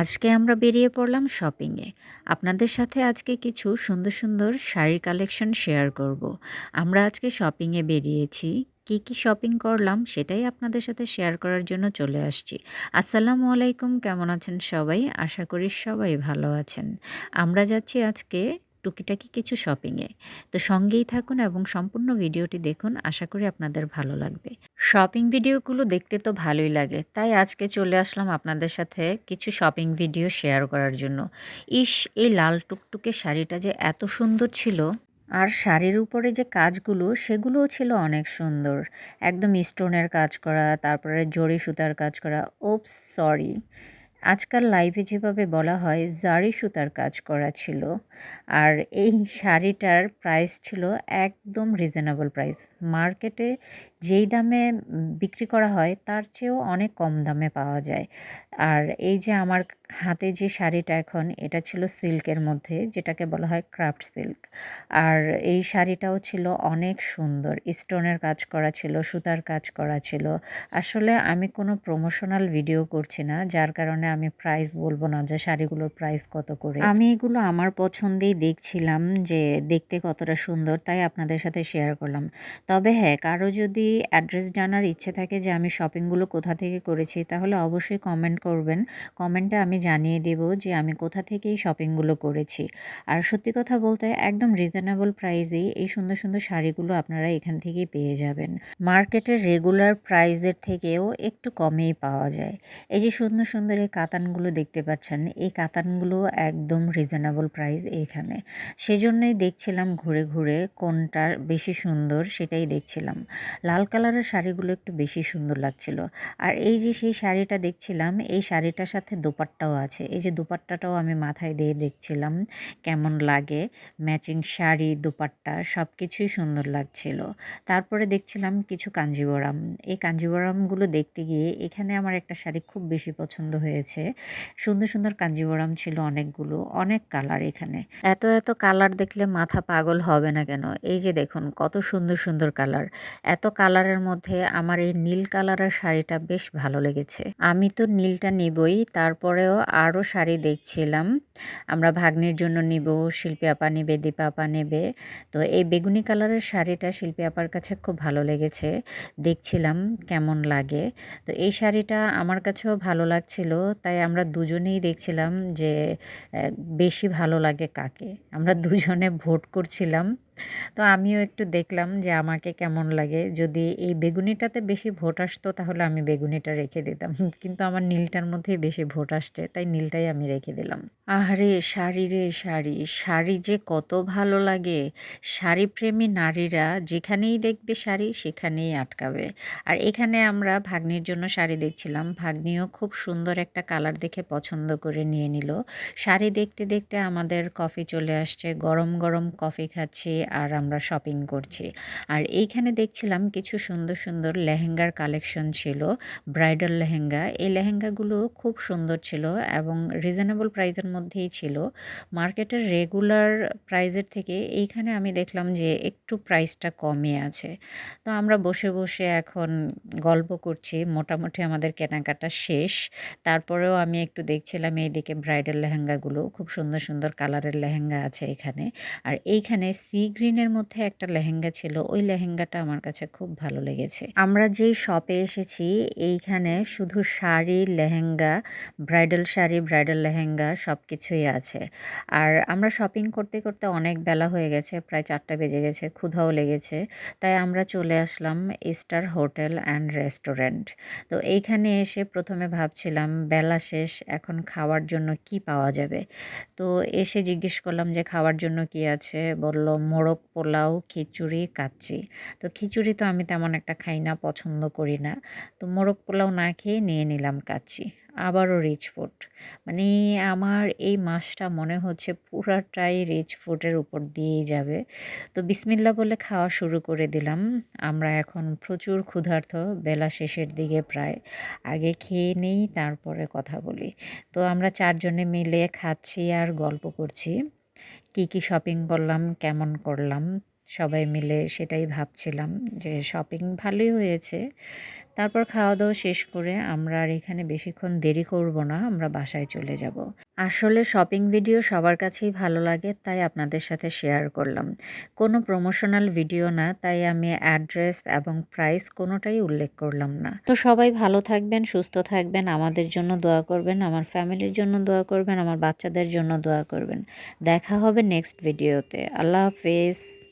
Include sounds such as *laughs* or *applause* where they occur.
আজকে আমরা বেরিয়ে পড়লাম শপিংয়ে। আপনাদের সাথে আজকে কিছু সুন্দর সুন্দর শাড়ির কালেকশন শেয়ার করব। আমরা আজকে শপিংয়ে বেরিয়েছি। কি কি শপিং করলাম সেটাই আপনাদের সাথে শেয়ার করার জন্য চলে আসছি। আসসালামু আলাইকুম, কেমন আছেন সবাই? আশা করি সবাই ভালো আছেন। আমরা যাচ্ছি আজকে টুকিটাকি কিছু শপিংয়ে। তো সঙ্গেই থাকুন এবং সম্পূর্ণ ভিডিওটি দেখুন। আশা করি আপনাদের ভালো লাগবে। শপিং ভিডিওগুলো দেখতে তো ভালোই লাগে। তাই আজকে চলে আসলাম আপনাদের সাথে কিছু শপিং ভিডিও শেয়ার করার জন্য। ইস, এই লাল টুকটুকে শাড়িটা যে এত সুন্দর ছিল। আর শাড়ির উপরে যে কাজগুলো, সেগুলোও ছিল অনেক সুন্দর। একদম স্টোনের কাজ করা, তারপরে জরি সুতার কাজ করা। ওপস সরি আজকাল লাইভে যেভাবে বলা হয়, জারি সুতার কাজ করা ছিল। আর এই শাড়িটার প্রাইস ছিল একদম রিজনেবল প্রাইস মার্কেটে যেই দামে বিক্রি করা হয়, তার চেয়েও অনেক কম দামে পাওয়া যায়। আর এই যে আমার হাতে যে শাড়িটা এখন, এটা ছিল সিল্কের মধ্যে, যেটাকে বলা হয় ক্রাফট সিল্ক আর এই শাড়িটাও ছিল অনেক সুন্দর। স্টোনের কাজ করা ছিল, সুতার কাজ করা ছিল। আসলে আমি কোনো প্রমোশনাল ভিডিও করছি না, যার কারণে আমি প্রাইস বলব না যে শাড়িগুলোর প্রাইস কত করে। আমি এগুলো আমার পছন্দেই দেখছিলাম যে দেখতে কতটা সুন্দর, তাই আপনাদের সাথে শেয়ার করলাম। তবে হ্যাঁ কারও যদি অ্যাড্রেস জানার ইচ্ছে থাকে যে আমি শপিংগুলো কোথা থেকে করেছি, তাহলে অবশ্যই কমেন্ট করবেন। কমেন্টে আমি জানিয়ে দেব যে আমি কোথা থেকে এই শপিংগুলো করেছি। আর সত্যি কথা বলতে একদম রিজনেবল প্রাইসেই এই সুন্দর সুন্দর শাড়িগুলো আপনারা এখান থেকেই পেয়ে যাবেন। মার্কেটের রেগুলার প্রাইসের থেকেও একটু কমেই পাওয়া যায়। এই যে সুন্দর সুন্দর এই কাতানগুলো দেখতে পাচ্ছেন, এই কাতানগুলো একদম রিজনেবল প্রাইস এখানে। সেজন্যই দেখছিলাম ঘুরে ঘুরে কোনটা বেশি সুন্দর সেটাই দেখছিলাম। লাল কালারের শাড়িগুলো একটু বেশি সুন্দর লাগছিল। আর এই যে সেই শাড়িটা দেখছিলাম, এই শাড়িটার সাথে দোপাট্টাও আছে। এই যে দোপাট্টাটাও আমি মাথায় দিয়ে দেখছিলাম কেমন লাগে। ম্যাচিং শাড়ি, দোপাট্টা সব কিছুই সুন্দর লাগছিল। তারপরে দেখছিলাম কিছু কাঞ্জিবরাম। এই কাঞ্জিবরামগুলো দেখতে গিয়ে এখানে আমার একটা শাড়ি খুব বেশি পছন্দ হয়েছে। সুন্দর সুন্দর কাঞ্জিবরাম ছিল অনেকগুলো, অনেক কালার এখানে। এত এত কালার দেখলে মাথা পাগল হবে না কেন? এই যে দেখুন, কত সুন্দর সুন্দর কালার। এত কালারের মধ্যে আমার এই নীল কালারের শাড়িটা বেশ ভালো লেগেছে। আমি তো নীলটা নিবই, তারপরেও আরও শাড়ি দেখছিলাম। আমরা ভাগ্নির জন্য নিব, শিল্পী আপা নেবে, দীপা আপা নেবে। তো এই বেগুনি কালারের শাড়িটা শিল্পী আপার কাছে খুব ভালো লেগেছে। দেখছিলাম কেমন লাগে। তো এই শাড়িটা আমার কাছেও ভালো লাগছিল। তাই আমরা দুজনেই দেখছিলাম যে বেশি ভালো লাগে কাকে। আমরা দুজনে ভোট করছিলাম। তো আমিও একটু দেখলাম যে আমাকে কেমন লাগে। যদি এই বেগুনিটাতে বেশি ভোট আসতো তাহলে আমি বেগুনিটা রেখে দিতাম। *laughs* কিন্তু আমার নীলটার মধ্যেই বেশি ভোট আসছে, তাই নীলটাই আমি রেখে দিলাম। আহারে, শাড়ি রে, শাড়ি। শাড়ি যে কত ভালো লাগে। শাড়িপ্রেমী নারীরা যেখানেই দেখবে শাড়ি, সেখানেই আটকাবে। আর এখানে আমরা ভাগ্নির জন্য শাড়ি দেখছিলাম। ভাগ্নিও খুব সুন্দর একটা কালার দেখে পছন্দ করে নিয়ে নিল। শাড়ি দেখতে দেখতে আমাদের কফি চলে আসছে। গরম গরম কফি খাচ্ছি। আর আমরা শপিং করছি। আর এইখানে দেখছিলাম কিছু সুন্দর সুন্দর লেহেঙ্গার কালেকশন ছিল ব্রাইডাল লেহেঙ্গা। এই লেহেঙ্গাগুলো খুব সুন্দর ছিল এবং রিজনেবল প্রাইসের মধ্যেই ছিল। মার্কেটের রেগুলার প্রাইসের থেকে এইখানে আমি দেখলাম যে একটু প্রাইসটা কমে আছে। তো আমরা বসে বসে এখন গল্প করছি। মোটামুটি আমাদের কেনাকাটা শেষ। তারপরেও আমি একটু দেখছিলাম এইদিকে ব্রাইডাল লেহেঙ্গাগুলো। খুব সুন্দর সুন্দর কালারের লেহেঙ্গা আছে এখানে। আর এইখানে সি গ্রিনের মধ্যে একটা লেহেঙ্গা ছিল। ওই লেহেঙ্গাটা আমার কাছে খুব ভালো লেগেছে। আমরা যেই শপে এসেছি, এইখানে শুধু শাড়ি, লেহেঙ্গা ব্রাইডাল শাড়ি ব্রাইডাল লেহেঙ্গা সব কিছুই আছে। আর আমরা শপিং করতে করতে অনেক বেলা হয়ে গেছে, প্রায় চারটা বেজে গেছে, ক্ষুধাও লেগেছে। তাই আমরা চলে আসলাম স্টার হোটেল অ্যান্ড রেস্টুরেন্ট তো এইখানে এসে প্রথমে ভাবছিলাম, বেলা শেষ, এখন খাওয়ার জন্য কি পাওয়া যাবে? তো এসে জিজ্ঞেস করলাম যে, খাওয়ার জন্য কি আছে? বলল মোরগ পোলাও, খিচুড়ি, কাচ্চি। তো খিচুড়ি তো আমি তেমন একটা খাই না, পছন্দ করি না। তো মোরগ পোলাও না খেয়ে নিয়ে নিলাম কাচ্চি। আবারও রিচ ফুড মানে আমার এই মাসটা মনে হচ্ছে পুরাটাই রিচ ফুডের উপর দিয়েই যাবে। তো বিসমিল্লা বলে খাওয়া শুরু করে দিলাম। আমরা এখন প্রচুর ক্ষুধার্থ বেলা শেষের দিকে প্রায়। আগে খেয়ে নেই, তারপরে কথা বলি। তো আমরা চারজনে মিলে খাচ্ছি আর গল্প করছি। কি কী শপিং করলাম কেমন করলাম সবাই মিলে সেটাই ভাবছিলাম যে শপিং ভালোই হয়েছে। তারপর খাওয়া দাওয়া শেষ করে আমরা আর এখানে বেশিক্ষণ দেরি করব না, আমরা বাসায় চলে যাব। আসলে শপিং ভিডিও সবার কাছেই ভালো লাগে, তাই আপনাদের সাথে শেয়ার করলাম। কোনো প্রমোশনাল ভিডিও না, তাই আমি অ্যাড্রেস এবং প্রাইস কোনোটাই উল্লেখ করলাম না। তো সবাই ভালো থাকবেন, সুস্থ থাকবেন, আমাদের জন্য দোয়া করবেন, আমার ফ্যামিলির জন্য দোয়া করবেন, আমার বাচ্চাদের জন্য দোয়া করবেন। দেখা হবে নেক্সট ভিডিওতে আল্লাহ হাফেজ।